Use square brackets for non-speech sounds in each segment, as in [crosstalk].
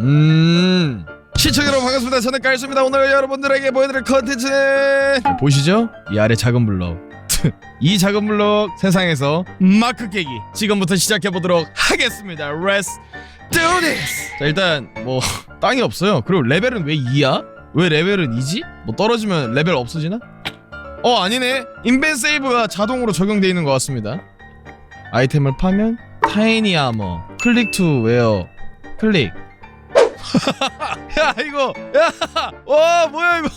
음. 시청자 여러분 반갑습니다. 저는 깔수입니다. 오늘 여러분들에게 보여드릴 컨텐츠는 보시죠? 이 아래 작은 블럭. [laughs] 이 작은 블럭 세상에서 마크 깨기 지금부터 시작해 보도록 하겠습니다. Let's do this. 자 일단 뭐 [laughs] 땅이 없어요. 그리고 레벨은 왜 2야? 왜 레벨은 2지? 뭐 떨어지면 레벨 없어지나? 어 아니네. 인벤 세이브가 자동으로 적용되어 있는 것 같습니다. 아이템을 파면 타이니 아머 클릭 투 웨어 클릭 야 이거. 야와 뭐야 이거.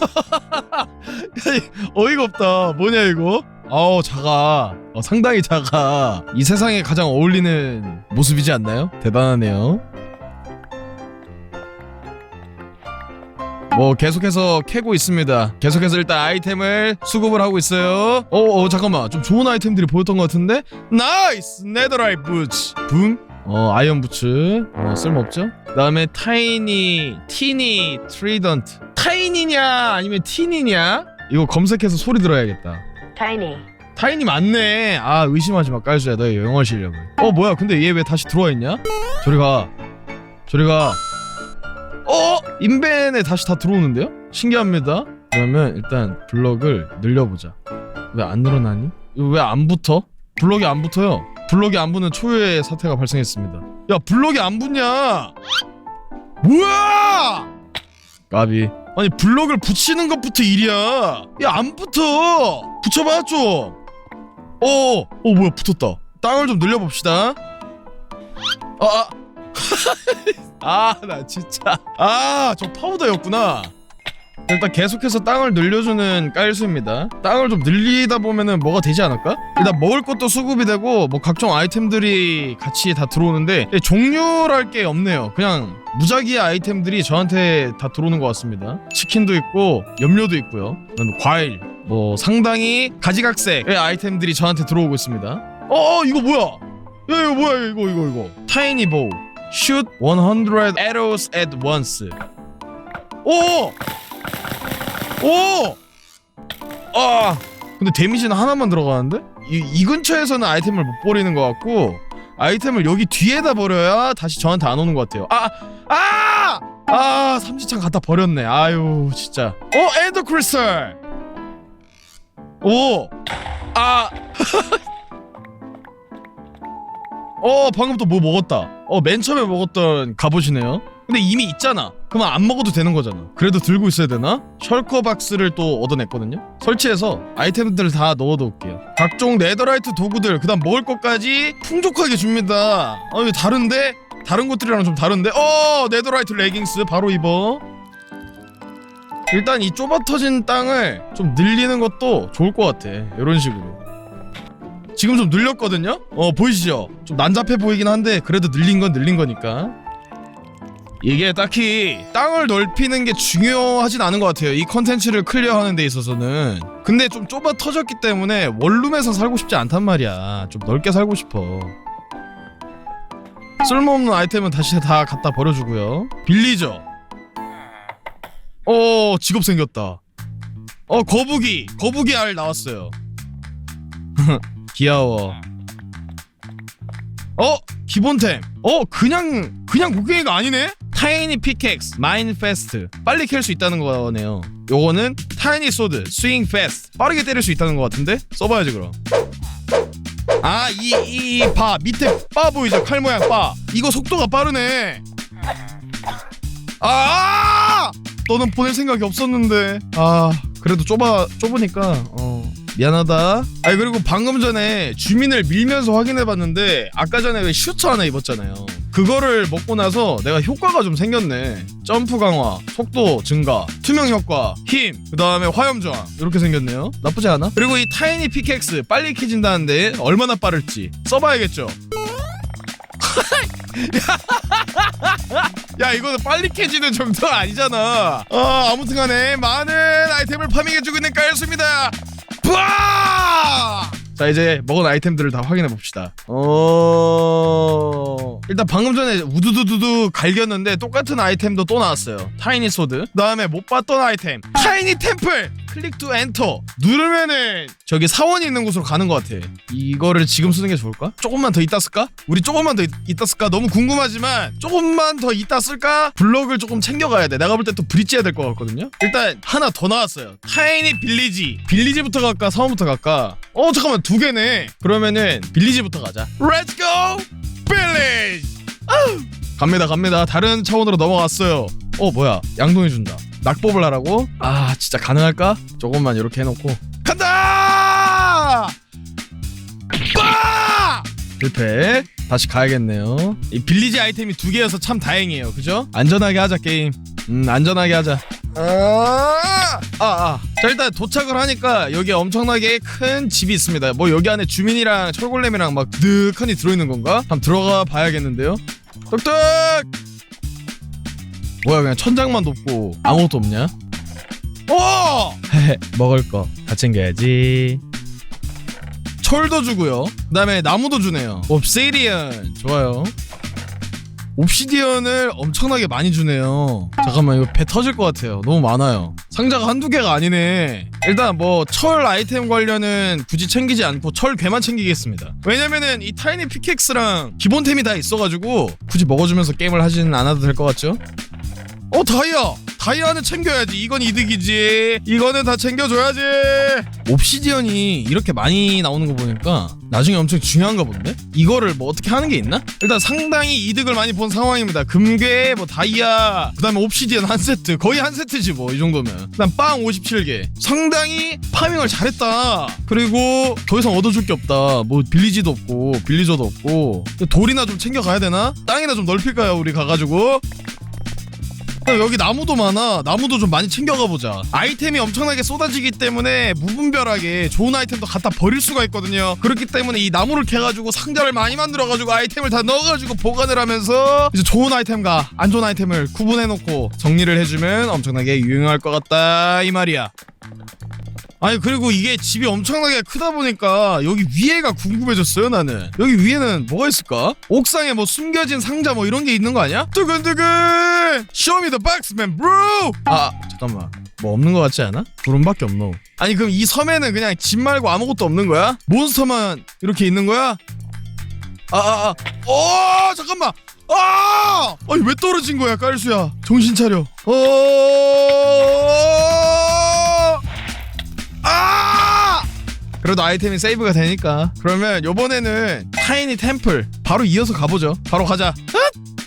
[laughs] 어이가 없다. 뭐냐 이거? 아우 작아 어, 상당히 작아 이 세상에 가장 어울리는 모습이지 않나요? 대단하네요. 뭐 계속해서 캐고 있습니다. 계속해서 일단 아이템을 수급을 하고 있어요. 어, 어 잠깐만. 좀 좋은 아이템들이 보였던 것 같은데? 나이스! 네더라이트 부츠. 붐 어 아이언 부츠. 어 쓸모없죠? 그 다음에 타이니 티니 트리던트. 타이니냐 아니면 티니냐? 이거 검색해서 소리 들어야겠다. Tiny. 타이니 맞네. 아 의심하지 마. 깔수야 너의 영어 실력을. 어 뭐야? 근데 얘 왜 다시 들어와 있냐? 저리 가. 저리 가. 어? 인벤에 다시 다 들어오는데요? 신기합니다. 그러면 일단 블럭을 늘려보자. 왜 안 늘어나니? 왜 안 붙어? 블럭이 안 붙어요. 블럭이 안 붙는 초유의 사태가 발생했습니다. 야 블럭이 안 붙냐 뭐야? 까비. 아니 블럭을 붙이는 것부터 일이야. 야 안 붙어. 붙여봐 좀. 어, 어 뭐야 붙었다. 땅을 좀 늘려봅시다. 아, 아, [laughs] 나 진짜. 아 저 파우더였구나 일단 계속해서 땅을 늘려주는 깔수입니다. 땅을 좀 늘리다 보면은 뭐가 되지 않을까? 일단 먹을 것도 수급이 되고 뭐 각종 아이템들이 같이 다 들어오는데 종류랄 게 없네요. 그냥 무작위의 아이템들이 저한테 다 들어오는 것 같습니다. 치킨도 있고 염료도 있고요. 과일 뭐 상당히 가지각색의 아이템들이 저한테 들어오고 있습니다. 어, 어 이거 뭐야? 야 이거 뭐야? 이거 이거 이거. 타이니 보우 shoot 100 arrows at once. 오! 오! 아! 근데 데미지는 하나만 들어가는데? 이, 이 근처에서는 아이템을 못 버리는 것 같고 아이템을 여기 뒤에다 버려야 다시 저한테 안 오는 것 같아요 아! 아! 아 삼지창 갖다 버렸네 아유 진짜 어 엔더 크리스탈 오! 아! [laughs] 어 방금 또 뭐 먹었다 어맨 처음에 먹었던 갑옷이네요 근데 이미 있잖아 그러면 안 먹어도 되는 거잖아 그래도 들고 있어야 되나? 셜커 박스를 또 얻어냈거든요 설치해서 아이템들을 다 넣어놓을게요 각종 네더라이트 도구들 그 다음 먹을 것까지 풍족하게 줍니다 어 이거 다른데? 다른 것들이랑 좀 다른데? 어 네더라이트 레깅스 바로 입어 일단 이 좁아 터진 땅을 좀 늘리는 것도 좋을 것 같아 이런 식으로 지금 좀 늘렸거든요? 어 보이시죠? 좀 난잡해 보이긴 한데 그래도 늘린 건 늘린 거니까 이게 딱히 땅을 넓히는 게 중요하진 않은 것 같아요. 이 컨텐츠를 클리어하는 데 있어서는. 근데 좀 좁아 터졌기 때문에 원룸에서 살고 싶지 않단 말이야. 좀 넓게 살고 싶어. 쓸모없는 아이템은 다시 다 갖다 버려주고요. 빌리죠? 어 직업 생겼다. 어 거북이. 거북이 알 나왔어요. [laughs] 귀여워. 어 기본템. 어 그냥 그냥 곡괭이가 아니네 타이니 피켓스 마인 페스트. 빨리 캘 수 있다는 거네요. 요거는 타이니 소드 스윙 페스트. 빠르게 때릴 수 있다는 것 같은데? 써봐야지 그럼. 아 이 이 바. 밑에 바 보이죠? 칼 모양 바. 이거 속도가 빠르네. 아! 너는 보낼 생각이 없었는데. 아 그래도 좁아 좁으니까 어 미안하다. 아니 그리고 방금 전에 주민을 밀면서 확인해봤는데 아까 전에 왜 슈트 하나 입었잖아요. 그거를 먹고 나서 내가 효과가 좀 생겼네. 점프 강화 속도 증가 투명 효과 힘 그 다음에 화염 저항 이렇게 생겼네요. 나쁘지 않아? 그리고 이 타이니 피켓스 빨리 캐진다는데 얼마나 빠를지 써봐야겠죠? [laughs] 야 이거는 빨리 캐지는 정도가 아니잖아. 어 아무튼간에 많은 아이템을 파밍해주고 있는 까였습니다 뿌아! 자 이제 먹은 아이템들을 다 확인해 봅시다 어 일단 방금 전에 우두두두두 갈겼는데 똑같은 아이템도 또 나왔어요 타이니 소드 그 다음에 못 봤던 아이템 타이니 템플 클릭 투 엔터 누르면은 저기 사원이 있는 곳으로 가는 것 같아 이거를 지금 쓰는 게 좋을까? 조금만 더 이따 쓸까? 우리 조금만 더 이- 이따 쓸까? 너무 궁금하지만 조금만 더 이따 쓸까? 블럭을 조금 챙겨가야 돼 내가 볼 때 또 브릿지 해야 될 것 같거든요 일단 하나 더 나왔어요 타이니 빌리지 빌리지부터 갈까? 사원부터 갈까? 어 잠깐만 두 개네. 그러면은 빌리지부터 가자. Let's go 빌리지 갑니다 갑니다. 다른 차원으로 넘어갔어요. 어 뭐야? 양동이 준다. 낙법을 하라고? 아 진짜 가능할까? 조금만 이렇게 해놓고. 간다! 실패 다시 가야겠네요 이 빌리지 아이템이 두 개여서 참 다행이에요 그죠? 안전하게 하자 게임 음 안전하게 하자 아, 아, 아. 자 일단 도착을 하니까 여기 엄청나게 큰 집이 있습니다 뭐 여기 안에 주민이랑 철골렘이랑 막 득하니 들어있는 건가? 한번 들어가 봐야겠는데요 똑똑 뭐야 그냥 천장만 높고 아무것도 없냐? 오! [laughs] 먹을 거 다 챙겨야지 철도 주고요. 그 다음에 나무도 주네요. 옵시디언. 좋아요. 옵시디언을 엄청나게 많이 주네요. 잠깐만 이거 배 터질 것 같아요. 너무 많아요. 상자가 한두 개가 아니네. 일단 뭐 철 아이템 관련은 굳이 챙기지 않고 철 괴만 챙기겠습니다. 왜냐면은 이 타이니 피켓스랑 기본템이 다 있어가지고 굳이 먹어주면서 게임을 하지는 않아도 될 것 같죠? 어 다이아. 다이아는 챙겨야지. 이건 이득이지. 이거는 다 챙겨줘야지. 옵시디언이 이렇게 많이 나오는 거 보니까 나중에 엄청 중요한가 본데? 이거를 뭐 어떻게 하는 게 있나? 일단 상당히 이득을 많이 본 상황입니다. 금괴 뭐 다이아 그 다음에 옵시디언 한 세트. 거의 한 세트지 뭐 이 정도면. 그다음 빵 57개. 상당히 파밍을 잘했다. 그리고 더 이상 얻어줄 게 없다. 뭐 빌리지도 없고 빌리저도 없고. 돌이나 좀 챙겨가야 되나? 땅이나 좀 넓힐까요 우리 가가지고? 야, 여기 나무도 많아. 나무도 좀 많이 챙겨가 보자. 아이템이 엄청나게 쏟아지기 때문에 무분별하게 좋은 아이템도 갖다 버릴 수가 있거든요. 그렇기 때문에 이 나무를 캐가지고 상자를 많이 만들어가지고 아이템을 다 넣어가지고 보관을 하면서 이제 좋은 아이템과 안 좋은 아이템을 구분해놓고 정리를 해주면 엄청나게 유용할 것 같다 이 말이야. 아니 그리고 이게 집이 엄청나게 크다 보니까 여기 위에가 궁금해졌어요 나는 여기 위에는 뭐가 있을까? 옥상에 뭐 숨겨진 상자 뭐 이런 게 있는 거 아니야? 두근두근 Show me the 아 잠깐만 뭐 없는 거 같지 않아? 구름밖에 없노 아니 그럼 이 섬에는 그냥 집 말고 아무것도 없는 거야? 몬스터만 이렇게 있는 거야? 아아아 어 잠깐만 아! 아니 왜 떨어진 거야 깔수야 정신 차려 어 아! 그래도 아이템이 세이브가 되니까. 그러면 요번에는 타이니 템플 바로 이어서 가보죠. 바로 가자. 헛!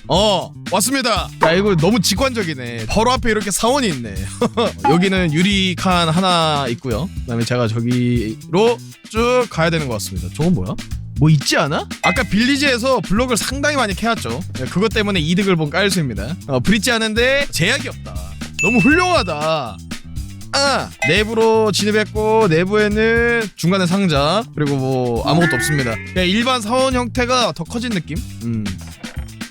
어 왔습니다. 야 이거 너무 직관적이네. 바로 앞에 이렇게 사원이 있네. [laughs] 여기는 유리칸 하나 있고요. 그 다음에 제가 저기로 쭉 가야 되는 것 같습니다. 저건 뭐야? 뭐 있지 않아? 아까 빌리지에서 블록을 상당히 많이 캐왔죠. 네, 그것 때문에 이득을 본 깔수입니다. 어, 브릿지 하는데 제약이 없다. 너무 훌륭하다 아 내부로 진입했고 내부에는 중간에 상자 그리고 뭐 아무것도 없습니다. 그냥 일반 사원 형태가 더 커진 느낌? 음.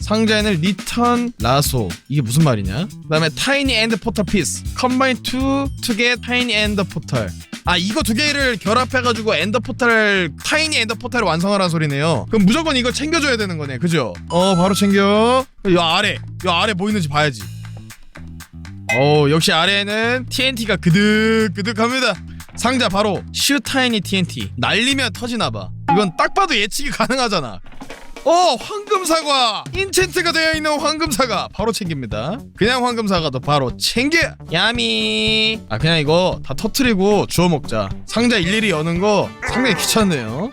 상자에는 리턴 라소. 이게 무슨 말이냐? 그 다음에 타이니 앤드 포털 피스. 컴바인 투 투게 타이니 앤드 포털. 아 이거 두 개를 결합해가지고 엔더 포탈 타이니 엔더 포탈을 완성하라는 소리네요. 그럼 무조건 이걸 챙겨줘야 되는 거네. 그죠? 어 바로 챙겨. 요 아래. 요 아래 뭐 있는지 봐야지 어 역시 아래에는 TNT가 그득그득합니다. 상자 바로 슈 타이니 TNT 날리면 터지나봐. 이건 딱 봐도 예측이 가능하잖아. 어 황금 사과. 인챈트가 되어 있는 황금 사과. 바로 챙깁니다. 그냥 황금 사과도 바로 챙겨. 야미. 아 그냥 이거 다 터트리고 주워 먹자. 상자 일일이 여는 거 상당히 귀찮네요.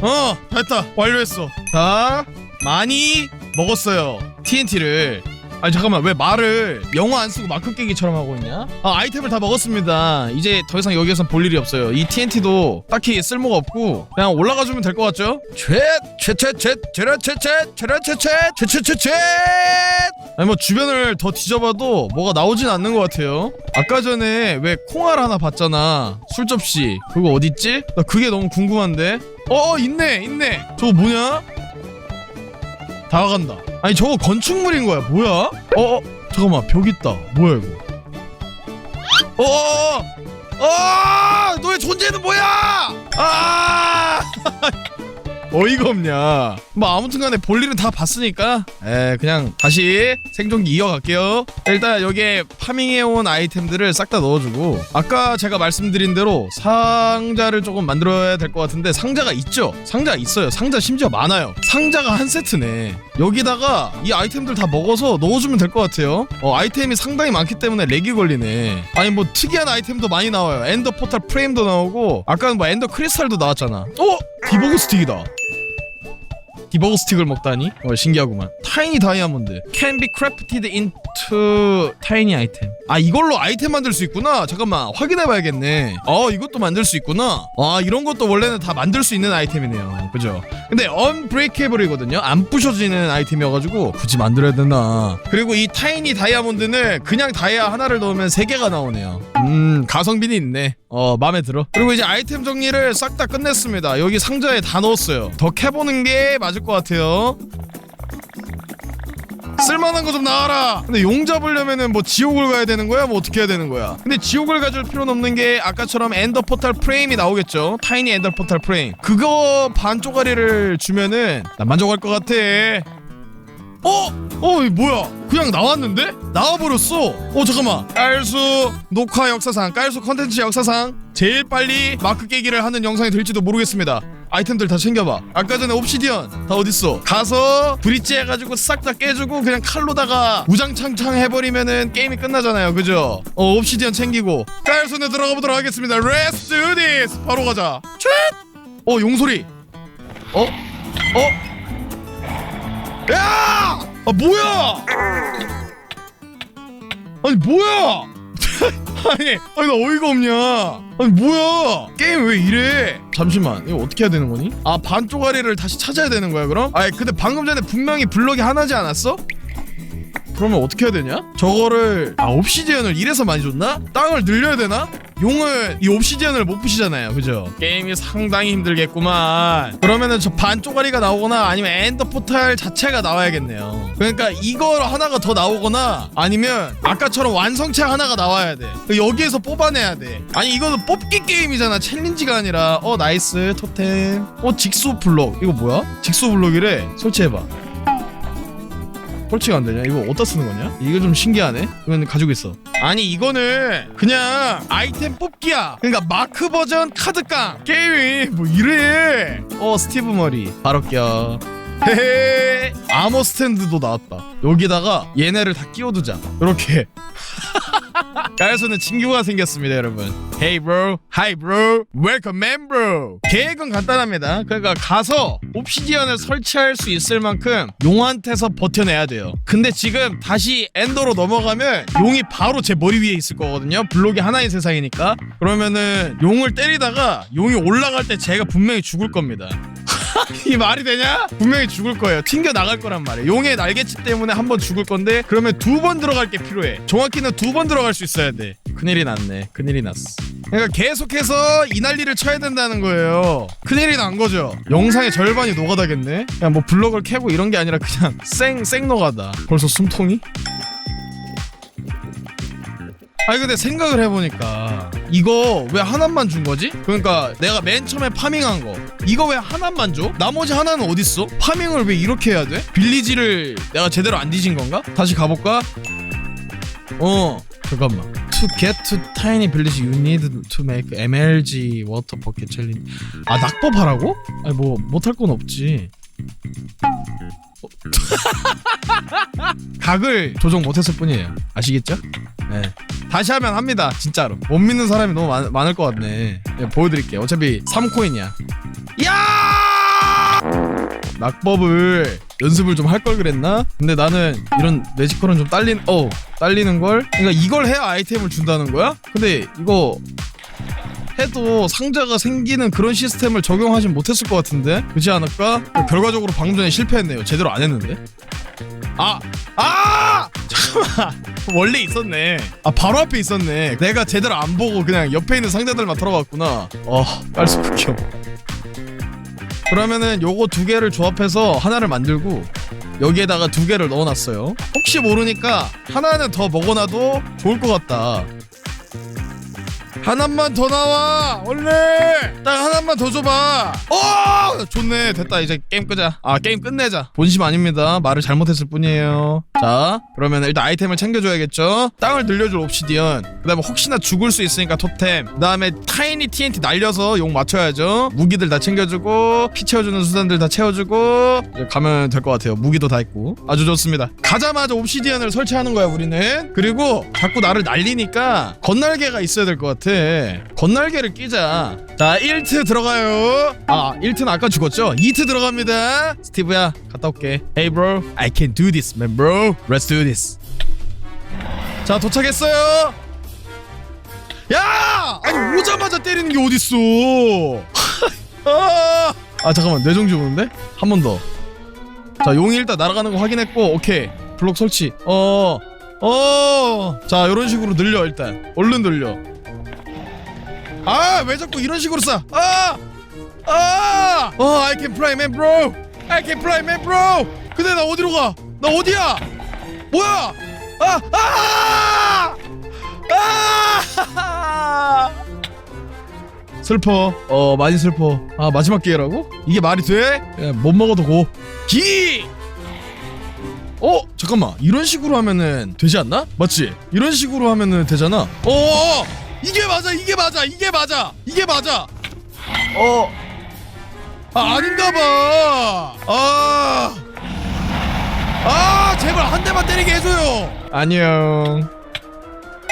어 됐다. 완료했어. 자 많이 먹었어요. TNT를 아니 잠깐만 왜 말을 영어 안 쓰고 마크 깨기처럼 하고 있냐? 아 아이템을 다 먹었습니다. 이제 더 이상 여기에선 볼 일이 없어요. 이 TNT도 딱히 쓸모가 없고 그냥 올라가 주면 될 것 같죠? 최최최최 아니 뭐 주변을 더 뒤져봐도 뭐가 나오진 않는 것 같아요. 아까 전에 왜 콩알 하나 봤잖아. 술접시 그거 어딨지? 나 그게 너무 궁금한데. 어 있네 있네. 저거 뭐냐? 다가간다. 아니 저거 건축물인 거야. 뭐야? 어, 어 잠깐만 벽 있다. 뭐야 이거? 어, 어, 어, 어, 너의 존재는 뭐야? 아, [laughs] 어이가 없냐. 뭐 아무튼간에 볼일은 다 봤으니까. 에 그냥 다시 생존기 이어갈게요. 일단 여기에 파밍해온 아이템들을 싹 다 넣어주고 아까 제가 말씀드린 대로 상자를 조금 만들어야 될 것 같은데 상자가 있죠? 상자가 있어요. 상자 심지어 많아요. 상자가 한 세트네. 여기다가 이 아이템들 다 먹어서 넣어주면 될 것 같아요. 어 아이템이 상당히 많기 때문에 렉이 걸리네. 아니 뭐 특이한 아이템도 많이 나와요. 엔더 포탈 프레임도 나오고 아까는 뭐 엔더 크리스탈도 나왔잖아. 어? 디버그 스틱이다 디버그 스틱을 먹다니? 어 신기하구만. 타이니 다이아몬드. Can be crafted into tiny item 아 이걸로 아이템 만들 수 있구나. 잠깐만 확인해봐야겠네. 어 이것도 만들 수 있구나. 아 이런 것도 원래는 다 만들 수 있는 아이템이네요. 그죠? 근데 unbreakable이거든요. 안 부셔지는 아이템이어가지고 굳이 만들어야 되나. 그리고 이 타이니 다이아몬드는 그냥 다이아 하나를 넣으면 세 개가 나오네요. 음 가성비는 있네. 어 마음에 들어. 그리고 이제 아이템 정리를 싹 다 끝냈습니다. 여기 상자에 다 넣었어요. 더 캐보는 게 맞을 것 같아요 쓸만한 거 좀 나와라. 근데 용 잡으려면은 뭐 지옥을 가야 되는 거야? 뭐 어떻게 해야 되는 거야? 근데 지옥을 가줄 필요는 없는 게 아까처럼 엔더 포탈 프레임이 나오겠죠. 타이니 엔더 포탈 프레임. 그거 반 쪼가리를 주면은 난 만족할 것 같아. 어? 어, 이 뭐야? 그냥 나왔는데? 나와버렸어. 어, 잠깐만. 깔수 녹화 역사상, 깔수 컨텐츠 역사상 제일 빨리 마크 깨기를 하는 영상이 될지도 모르겠습니다. 아이템들 다 챙겨봐. 아까 전에 옵시디언 다 어딨어? 가서 브릿지 해가지고 싹 다 깨주고 그냥 칼로다가 우장창창 해버리면은 게임이 끝나잖아요. 그죠? 어, 옵시디언 챙기고 깔 손에 들어가 보도록 하겠습니다. Do this. 바로 가자. 촤! 어, 용소리. 어? 어? 야! 아 뭐야? 아니 뭐야? 아니 아니 나 어이가 없냐? 아니 뭐야? 게임 왜 이래? 잠시만 이거 어떻게 해야 되는 거니? 아반 쪼가리를 다시 찾아야 되는 거야 그럼? 아니 근데 방금 전에 분명히 블럭이 하나지 않았어? 그러면 어떻게 해야 되냐? 저거를 아 옵시디언을 이래서 많이 줬나? 땅을 늘려야 되나? 용은 이 옵시디언을 못 부시잖아요. 그죠? 게임이 상당히 힘들겠구만. 그러면은 저 반 쪼가리가 나오거나 아니면 엔더 포탈 자체가 나와야겠네요. 그러니까 이거 하나가 더 나오거나 아니면 아까처럼 완성체 하나가 나와야 돼. 여기에서 뽑아내야 돼. 아니 이거는 뽑기 게임이잖아. 챌린지가 아니라. 어 나이스. 토템. 어 직소 블록 이거 뭐야? 직소 블록이래. 설치해봐 설치가 안 되냐? 이거 어디다 쓰는 거냐? 이거 좀 신기하네. 이건 가지고 있어. 아니 이거는 그냥 아이템 뽑기야. 그러니까 마크 버전 카드깡 게임이 뭐 이래. 어 스티브 머리 바로 껴. 헤헤 아머 스탠드도 나왔다. 여기다가 얘네를 다 끼워두자. 이렇게. [laughs] 가야소는 친구가 생겼습니다, 여러분. Hey bro, hi bro, welcome man bro. 계획은 간단합니다. 그러니까 가서 옵시디언을 설치할 수 있을 만큼 용한테서 버텨내야 돼요. 근데 지금 다시 엔더로 넘어가면 용이 바로 제 머리 위에 있을 거거든요. 블록이 하나의 세상이니까. 그러면은 용을 때리다가 용이 올라갈 때 제가 분명히 죽을 겁니다. [laughs] [laughs] 이 말이 되냐? 분명히 죽을 거예요. 튕겨 나갈 거란 말이에요. 용의 날개짓 때문에 한 번 죽을 건데 그러면 두 번 들어갈 게 필요해. 정확히는 두 번 들어갈 수 있어야 돼. 큰일이 났네. 큰일이 났어. 그러니까 계속해서 이 난리를 쳐야 된다는 거예요. 큰일이 난 거죠. 영상의 절반이 노가다겠네. 그냥 뭐 블럭을 캐고 이런 게 아니라 그냥 [laughs] 쌩 쌩 노가다. 벌써 숨통이? 아니 근데 생각을 해보니까 이거 왜 하나만 준 거지? 그러니까 내가 맨 처음에 파밍한 거 이거 왜 하나만 줘? 나머지 하나는 어딨어? 파밍을 왜 이렇게 해야 돼? 빌리지를 내가 제대로 안 뒤진 건가? 다시 가볼까? 어 잠깐만 To get to tiny village you need to make MLG water bucket challenge 아 낙법 하라고? 아니 뭐 못할 건 없지 어. [laughs] 각을 조정 못했을 뿐이에요. 아시겠죠? 네. 다시 하면 합니다 진짜로. 못 믿는 사람이 너무 많, 많을 것 같네. 네, 보여드릴게요. 어차피 3코인이야. 야! 낙법을 연습을 좀 할 걸 그랬나? 근데 나는 이런 매지컬은 좀 딸린 어 딸리는 걸? 그러니까 이걸 해야 아이템을 준다는 거야? 근데 이거 해도 상자가 생기는 그런 시스템을 적용하진 못했을 것 같은데? 그렇지 않을까? 결과적으로 방금 전에 실패했네요. 제대로 안 했는데? 아! 아! 잠깐만. 원래 있었네. 아 바로 앞에 있었네. 내가 제대로 안 보고 그냥 옆에 있는 상자들만 털어갔구나. 어 극혐 그러면은 요거 두 개를 조합해서 하나를 만들고 여기에다가 두 개를 넣어놨어요. 혹시 모르니까 하나는 더 먹어놔도 좋을 것 같다 하나만 더 나와. 얼른. 딱 하나만 더 줘봐. 어! 좋네. 됐다. 이제 게임 끄자. 아 게임 끝내자. 본심 아닙니다. 말을 잘못했을 뿐이에요 자 그러면 일단 아이템을 챙겨줘야겠죠? 땅을 늘려줄 옵시디언. 그 다음에 혹시나 죽을 수 있으니까 토템. 그 다음에 타이니 TNT 날려서 용 맞춰야죠. 무기들 다 챙겨주고 피 채워주는 수단들 다 채워주고 이제 가면 될 것 같아요. 무기도 다 있고. 아주 좋습니다. 가자마자 옵시디언을 설치하는 거야 우리는. 그리고 자꾸 나를 날리니까 건날개가 있어야 될 것 같아. 건날개를 끼자. 자 1트 들어가요. 아 1트는 아까 죽었죠? 2트 들어갑니다. 스티브야 갔다 올게. Hey bro. I can do this man bro Let's do this 자 도착했어요 야 아니 오자마자 때리는 게 어딨어 [laughs] 아, 아 잠깐만 뇌정지 오는데 한 번 더 자 용이 일단 날아가는 거 확인했고 오케이 블록 설치 어 어. 자, 이런 식으로 늘려 일단. 얼른 늘려. 아, 왜 자꾸 이런 식으로 싸? 아! 아! 어, I can fly, man, bro. I can fly, man, bro. 근데 나 어디로 가? 나 어디야? 뭐야? 아! 아! 아! 슬퍼. 어, 많이 슬퍼. 아, 마지막 기회라고? 이게 말이 돼? 야, 못 먹어도 고. 기! 어 잠깐만 이런 식으로 하면은 되지 않나? 맞지? 이런 식으로 하면은 되잖아. 어 이게 맞아 이게 맞아 이게 맞아 이게 맞아. 어. 아 아닌가봐. 아. 아 제발 한 대만 때리게 해줘요. 안녕.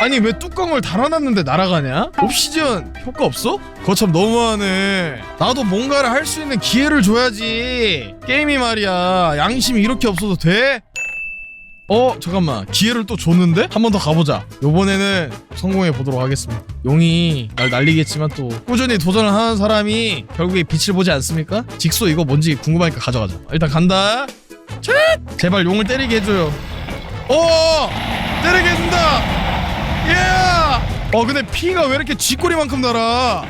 아니 왜 뚜껑을 달아놨는데 날아가냐? 옵시전 효과 없어? 그거 참 너무하네 나도 뭔가를 할 수 있는 기회를 줘야지 게임이 말이야 양심이 이렇게 없어도 돼? 어 잠깐만 기회를 또 줬는데? 한 번 더 가보자 요번에는 성공해 보도록 하겠습니다 용이 날 날리겠지만 또 꾸준히 도전을 하는 사람이 결국에 빛을 보지 않습니까? 직소 이거 뭔지 궁금하니까 가져가자 일단 간다 촤! 제발 용을 때리게 해줘요 어 때리게 해준다 예! 어 근데 피가 왜 이렇게 쥐꼬리만큼 날아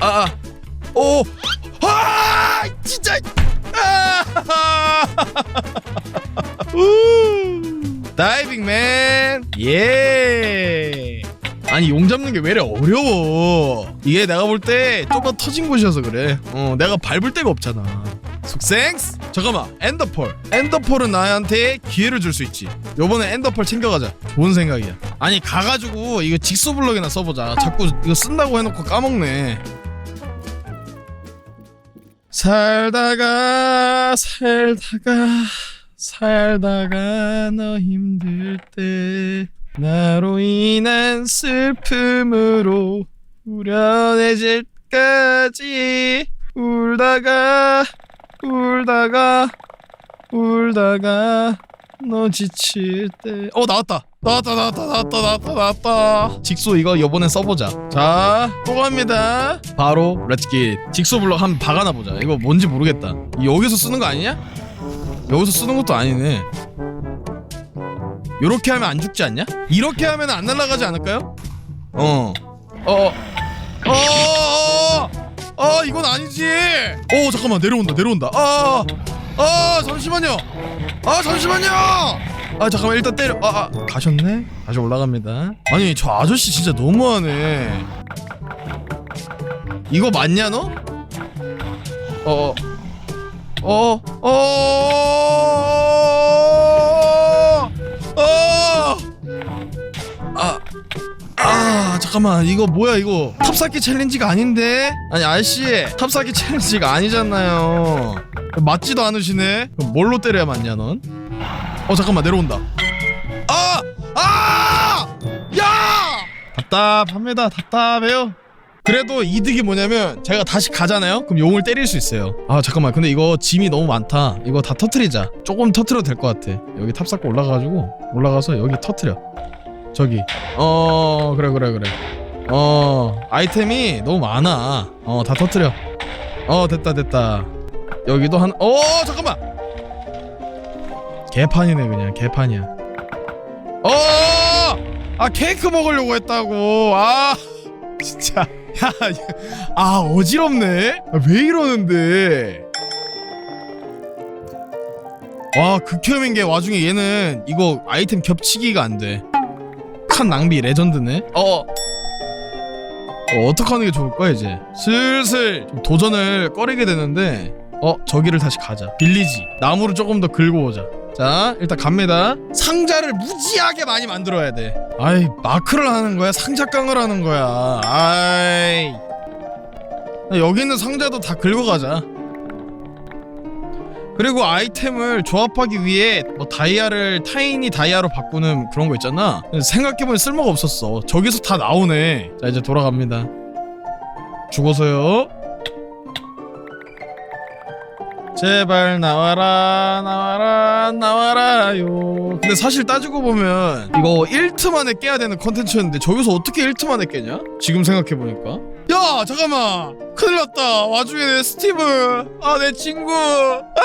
아 아 오! 아 진짜 아! [laughs] 우! 다이빙 맨! 예! 아니 용 잡는 게 왜 이래 어려워 이게 내가 볼때 좁아 터진 곳이어서 그래 어 내가 밟을 데가 없잖아 숙생스. 잠깐만 엔더펄 엔더펄은 나한테 기회를 줄 수 있지. 요번에 엔더펄 챙겨가자. 좋은 생각이야. 아니 가가지고 이거 직소 블럭이나 써보자. 자꾸 이거 쓴다고 해놓고 까먹네. 살다가 살다가 살다가 너 힘들 때 나로 인한 슬픔으로 우려내질 때까지 울다가 울다가 울다가 너 지칠 때 어 나왔다 나왔다 나왔다 나왔다 나왔다 나왔다 직소 이거 요번엔 써보자 자 또 갑니다 바로 렛츠기 직소 블럭 한번 박아놔 보자 이거 뭔지 모르겠다 여기서 쓰는 거 아니냐? 여기서 쓰는 것도 아니네 요렇게 하면 안 죽지 않냐? 이렇게 하면 안 날아가지 않을까요? 어. 어. 어. 어. 어. 어, 이건 아니지. 어, 잠깐만. 내려온다. 내려온다. 아. 아, 잠시만요. 아, 잠시만요. 아, 잠깐만. 일단 때려. 아, 아. 가셨네? 다시 올라갑니다. 아니, 저 아저씨 진짜 너무하네. 이거 맞냐, 너? 어. 어. 어. 어. 아 잠깐만. 이거 뭐야 이거? 탑쌓기 챌린지가 아닌데? 아니 아저씨. 탑쌓기 챌린지가 아니잖아요. 맞지도 않으시네. 그럼 뭘로 때려야 맞냐 넌? 어 잠깐만. 내려온다. 아! 아! 야! 답답합니다. 답답해요. 그래도 이득이 뭐냐면 제가 다시 가잖아요? 그럼 용을 때릴 수 있어요. 아 잠깐만. 근데 이거 짐이 너무 많다. 이거 다 터트리자. 조금 터트려도 될 것 같아. 여기 탑 쌓고 올라가가지고 올라가서 여기 터트려 저기. 어 그래 그래 그래. 어 아이템이 너무 많아. 어 다 터트려. 어 됐다 됐다. 여기도 한 어 잠깐만! 개판이네 그냥. 개판이야. 어아 케이크 먹으려고 했다고. 아 [laughs] 진짜. 야 아 [laughs] 어지럽네. 아, 왜 이러는데? 와 극혐인 게 와중에 얘는 이거 아이템 겹치기가 안돼 폭탄 낭비 레전드네. 어. 어, 어떻게 하는 게 좋을까 이제? 슬슬 좀 도전을 꺼리게 되는데 어 저기를 다시 가자. 빌리지. 나무를 조금 더 긁고 오자. 자 일단 갑니다. 상자를 무지하게 많이 만들어야 돼. 아이 마크를 하는 거야? 상자깡을 하는 거야? 아이. 여기 있는 상자도 다 긁어가자 그리고 아이템을 조합하기 위해 뭐 다이아를 타이니 다이아로 바꾸는 그런 거 있잖아. 생각해보면 쓸모가 없었어. 저기서 다 나오네. 자 이제 돌아갑니다. 죽어서요. 제발 나와라 나와라 나와라요. 근데 사실 따지고 보면 이거 1트 만에 깨야 되는 컨텐츠였는데 저기서 어떻게 1트 만에 깨냐? 지금 생각해보니까 야 잠깐만. 큰일 났다. 와중에 내 스티브. 아 내 친구.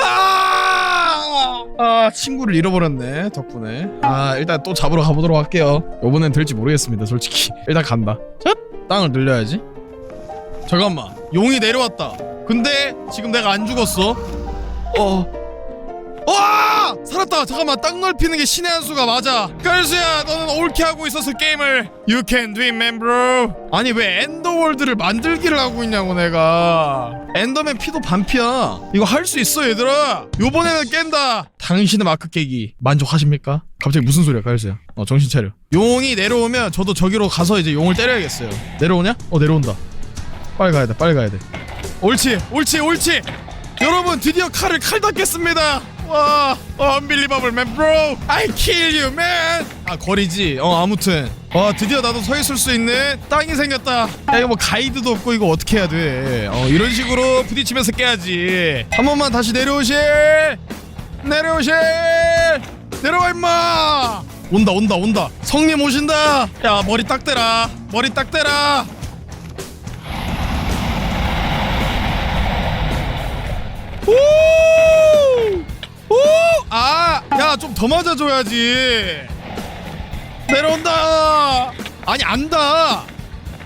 아! 아 친구를 잃어버렸네 덕분에. 아 일단 또 잡으러 가보도록 할게요. 요번엔 될지 모르겠습니다 솔직히. [laughs] 일단 간다. 첫 땅을 늘려야지. 잠깐만. 용이 내려왔다. 근데 지금 내가 안 죽었어. 어 와! 살았다! 잠깐만 땅 넓히는 게 신의 한 수가 맞아. 깔수야 너는 옳게 하고 있었어 게임을. You can do it man bro. 아니 왜 엔더월드를 만들기를 하고 있냐고 내가. 엔더맨 피도 반피야. 이거 할 수 있어 얘들아. 요번에는 깬다. 당신의 마크 깨기. 만족하십니까? 갑자기 무슨 소리야 깔수야? 어 정신 차려. 용이 내려오면 저도 저기로 가서 이제 용을 때려야겠어요. 내려오냐? 어 내려온다. 빨리 가야 돼 빨리 가야 돼. 옳지 옳지 옳지. 여러분 드디어 칼을 칼 닦겠습니다 와 unbelievable man I kill you man. 아 거리지. 어 아무튼. 와 드디어 나도 서 있을 수 있는 땅이 생겼다. 야 이거 뭐 가이드도 없고 이거 어떻게 해야 돼 어 이런 식으로 부딪히면서 깨야지. 한 번만 다시 내려오실. 내려오실. 내려와 임마. 온다 온다 온다. 성님 오신다. 야 머리 딱 대라. 머리 딱 대라. 오! 오! 아! 야, 좀 더 맞아줘야지. 내려온다! 아니, 안다!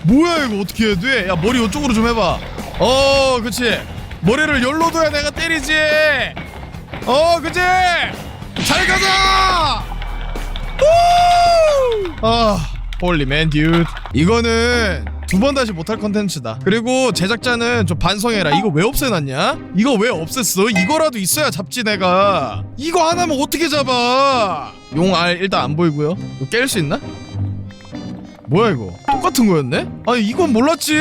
뭐야, 이거 어떻게 해야 돼? 야, 머리 이쪽으로 좀 해봐. 어, 그치. 머리를 열로 둬야 내가 때리지! 어, 그치! 잘 가자! 오! 아, 홀리맨 듀드. 이거는 두 번 다시 못할 컨텐츠다. 그리고 제작자는 좀 반성해라. 이거 왜 없애놨냐? 이거 왜 없앴어? 이거라도 있어야 잡지 내가. 이거 하나면 어떻게 잡아? 용알 일단 안 보이고요. 이거 깰수 있나? 뭐야 이거? 똑같은 거였네? 아니 이건 몰랐지.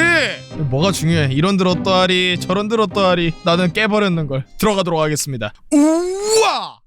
뭐가 중요해? 이런 들 어떠하리 저런 들 어떠하리 나는 깨버렸는 걸 들어가도록 하겠습니다. 우와!